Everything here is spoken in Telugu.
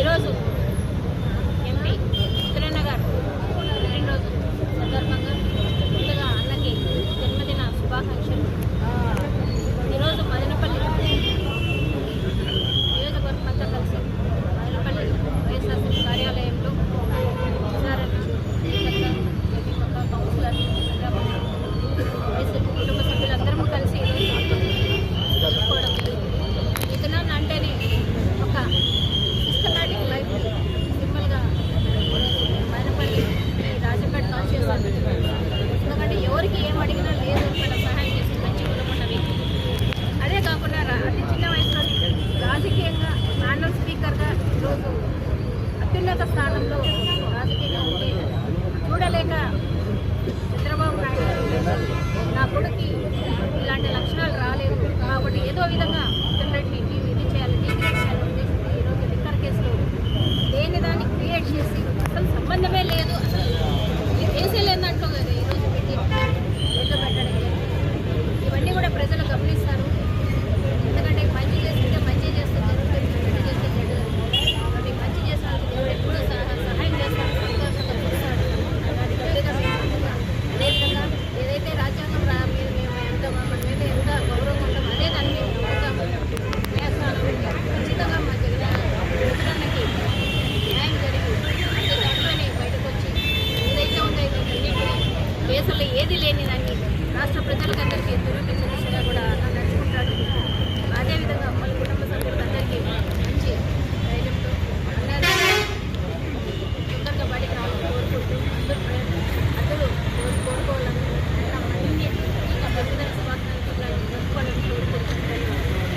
ఈరోజు ఈరోజు అత్యున్నత స్థానంలో రాజకీయంగా ఉంటే చూడలేక చంద్రబాబు నాయుడు నా కొడుకు ఇలాంటి లక్షణాలు రాలేదు. కాబట్టి ఏదో విధంగా దేశంలో ఏది లేనిదని రాష్ట్ర ప్రజలకందరికీ దురూపి